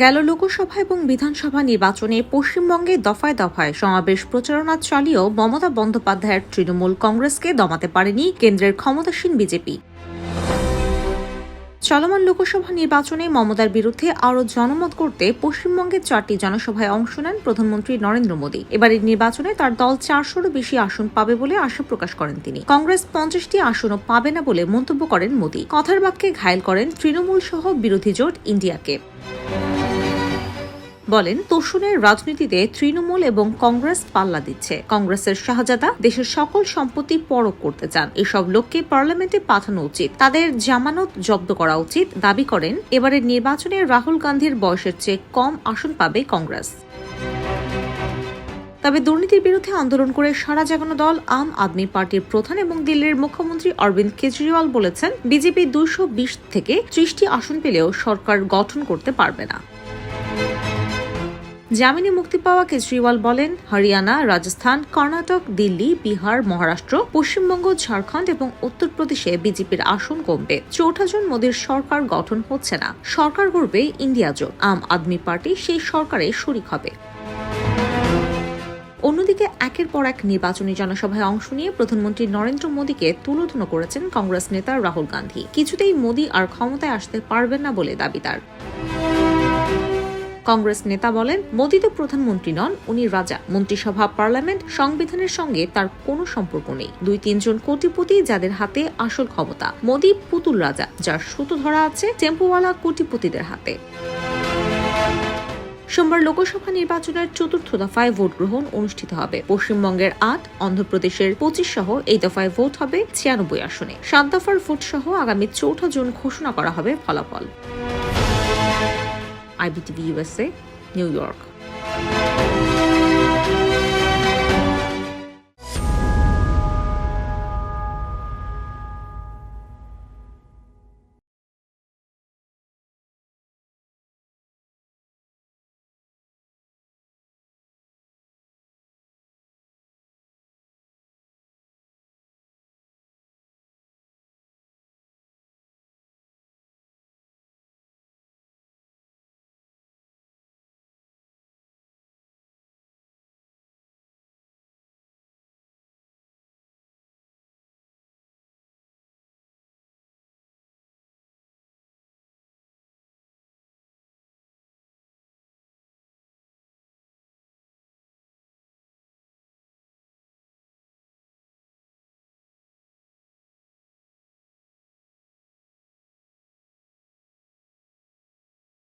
গেল লোকসভা এবং বিধানসভা নির্বাচনে পশ্চিমবঙ্গে দফায় দফায় সমাবেশ প্রচারণা চালিয়েও মমতা বন্দ্যোপাধ্যায়ের তৃণমূল কংগ্রেসকে দমাতে পারেনি কেন্দ্রের ক্ষমতাসীন বিজেপি। চলমান লোকসভা নির্বাচনে মমতার বিরুদ্ধে আরও জনমত করতে পশ্চিমবঙ্গের চারটি জনসভায় অংশ নেন প্রধানমন্ত্রী নরেন্দ্র মোদী। এবারের নির্বাচনে তার দল চারশোরও বেশি আসন পাবে বলে আশা প্রকাশ করেন তিনি। কংগ্রেস পঞ্চাশটি আসনও পাবে না বলে মন্তব্য করেন মোদী। কথার বাক্যে ঘায়েল করেন তৃণমূল সহ বিরোধী জোট ইন্ডিয়াকে। বলেন, তোষণের রাজনীতিতে তৃণমূল এবং কংগ্রেস পাল্লা দিচ্ছে। কংগ্রেসের শাহজাদা দেশের সকল সম্পত্তি পরক করতে চান। এসব লোককে পার্লামেন্টে পাঠানো উচিত। তাদের জামানত জব্দ করা উচিত। দাবি করেন এবারের নির্বাচনে রাহুল গান্ধীর বয়সের চেয়ে কম আসন পাবে কংগ্রেস। তবে দুর্নীতির বিরুদ্ধে আন্দোলন করে সারা জাগানো দল আম আদমি পার্টির প্রধান এবং দিল্লির মুখ্যমন্ত্রী অরবিন্দ কেজরিওয়াল বলেছেন, বিজেপি দুইশো বিশ থেকে ত্রিশটি আসন পেলেও সরকার গঠন করতে পারবে না। জামিনে মুক্তি পাওয়া কেজরিওয়াল বলেন, হরিয়ানা, রাজস্থান, কর্ণাটক, দিল্লি, বিহার, মহারাষ্ট্র, পশ্চিমবঙ্গ, ঝাড়খণ্ড এবং উত্তরপ্রদেশে বিজেপির আসন কমবে। চৌঠা জন মোদীর সরকার গঠন হচ্ছে না। সরকার গড়বে ইন্ডিয়া জোট আম আদমি পার্টি সেই সরকারে শরিক হবে। অন্যদিকে একের পর এক নির্বাচনী জনসভায় অংশ নিয়ে প্রধানমন্ত্রী নরেন্দ্র মোদীকে তুলোধুনো করেছেন কংগ্রেস নেতা রাহুল গান্ধী। কিছুতেই মোদী আর ক্ষমতায় আসতে পারবেন না বলে দাবি তার। কংগ্রেস নেতা বলেন মোদী তো প্রধানমন্ত্রী নন, উনি রাজা। মন্ত্রিসভা, পার্লামেন্ট, সংবিধানের সঙ্গে তার কোনো সম্পর্ক নেই। দুই তিনজন কোটিপতি যাদের হাতে আসল ক্ষমতা। মোদী পুতুল রাজা, যার সুতো ধরা আছে টেম্পোওয়ালা কোটিপতিদের হাতে। সোমবার লোকসভা নির্বাচনের চতুর্থ দফায় ভোট গ্রহণ অনুষ্ঠিত হবে। পশ্চিমবঙ্গের আট, অন্ধ্রপ্রদেশের পঁচিশ সহ এই দফায় ভোট হবে ছিয়ানব্বই আসনে। সাত দফার ভোট সহ আগামী চৌঠা জুন ঘোষণা করা হবে ফলাফল। IBTV USA, New York.